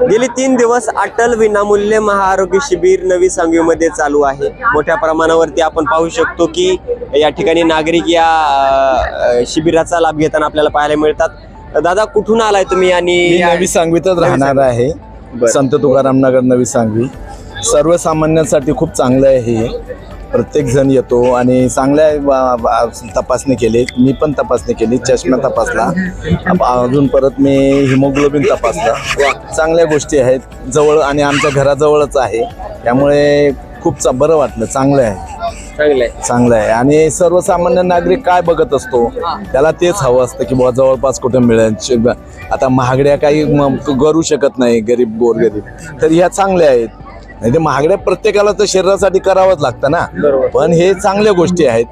गेली तीन दिवस अटल विनामूल्य महाआरोग्य शिबिर नवी सांगवीमध्ये चालू आहे. मोठ्या प्रमाणावरती आपण पाहू शकतो की या ठिकाणी नागरिक या शिबिराचा लाभ घेताना आपल्याला पाहायला मिळतात. दादा कुठून आलाय तुम्ही आणि मी नवी सांगवीतच राहणार आहे. संत तुकाराम नगर नवी सांगवी. सर्वसामान्यांसाठी खूप चांगलं आहे हे. प्रत्येक जण येतो आणि चांगल्या तपासणी केली. मी पण तपासणी केली चष्मा तपासला. अजून परत मी हिमोग्लोबिन तपासलं. चांगल्या गोष्टी आहेत. जवळ आणि आमच्या घराजवळच आहे. त्यामुळे खूप बरं वाटलं. चांगलं आहे. चांगलं आहे. चांगलं आहे. आणि सर्वसामान्य नागरिक काय बघत असतो त्याला तेच हवं असतं की बुवा जवळपास कुठे मिळेल. आता महागड्या काही करू शकत नाही गरीब गोरगरीब. तर ह्या चांगल्या आहेत. नाही ते महागड्या प्रत्येकाला तर शरीरासाठी करावंच लागतं ना. पण हे चांगल्या गोष्टी आहेत.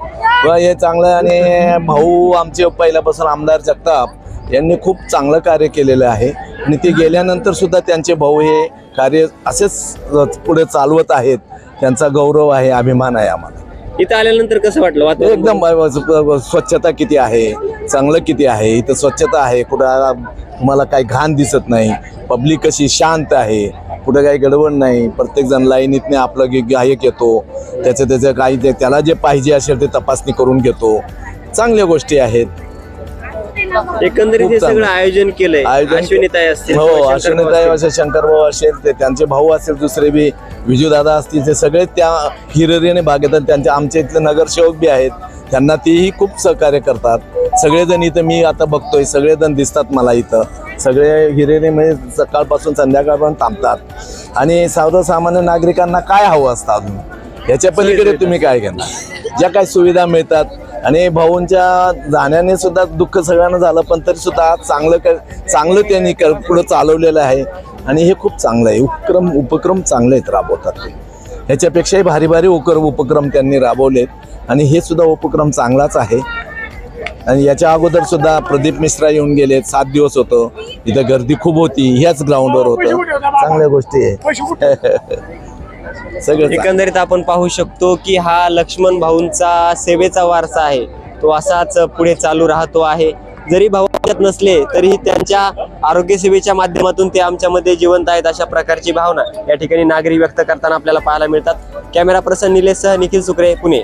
व हे चांगलं आणि भाऊ आमचे पहिल्यापासून आमदार जगताप यांनी खूप चांगलं कार्य केलेलं आहे. आणि ते गेल्यानंतर सुद्धा त्यांचे भाऊ हे कार्य असेच पुढे चालवत आहेत. त्यांचा गौरव आहे अभिमान आहे आम्हाला. इथं आल्यानंतर कसं वाटलं वातावरण? एकदम स्वच्छता किती आहे? चांगलं किती आहे? इथं स्वच्छता आहे कुठं तुम्हाला काही घाण दिसत नाही. पब्लिक कशी शांत आहे? कुठं काही गडबड नाही. प्रत्येक जण लाईनीतने आपलं गे- गायक येतो. त्याचं त्याचं काही ते त्याला जे पाहिजे असेल ते तपासणी करून घेतो. चांगल्या गोष्टी आहेत. एकंदरीत हे. सगळं आयोजन केलंय. आयोजन- अश्विनीताई असतील हो किंवा शंकर अश्विनीताई भाऊ असतील. असे शंकर भाऊ असेल ते त्यांचे भाऊ असेल दुसरे बी विजूदादा असतील ते सगळे त्या हिरिरीने भाग येतात त्यांचे आमच्या इथले नगरसेवक बी आहेत. त्यांना तेही खूप सहकार्य करतात. सगळेजण इथं मी आता बघतोय. सगळेजण दिसतात मला इथं. सगळे हिरेने म्हणजे सकाळपासून संध्याकाळपर्यंत थांबतात. आणि सर्वसामान्य नागरिकांना काय हवं असतं अजून? याच्या पलीकडे तुम्ही काय घेणार? ज्या काही सुविधा मिळतात. आणि भाऊंच्या जाण्याने सुद्धा दुःख सगळ्यांना झालं पण तरी सुद्धा आज चांगलं क चांगलं त्यांनी क पुढं चालवलेलं आहे. आणि हे खूप चांगलं आहे. उपक्रम उपक्रम चांगले आहेत राबवतात ते. ह्याच्यापेक्षाही भारी भारी उकर उपक्रम त्यांनी राबवलेत. आणि हे सुद्धा उपक्रम चांगलाच आहे. आणि याच्या अगोदर सुद्धा प्रदीप मिश्रा येऊन गेले सात दिवस होतो. इथं गर्दी खूप होती. ह्याच ग्राउंडवर होतं. चांगल्या गोष्टी आहे सगळं एकंदरीत आपण पाहू शकतो की हा लक्ष्मण भाऊंचा सेवेचा वारसा आहे. तो असाच पुढे चालू राहतो आहे. जरी भाऊ नसले तरीही त्यांच्या आरोग्य सेवेच्या माध्यमातून ते आमच्यामध्ये जिवंत आहेत अशा प्रकारची भावना या ठिकाणी नागरिक व्यक्त करताना आपल्याला पाहायला मिळतात. कॅमेरा पर्सन निलेश सह निखिल सुक्रे पुणे.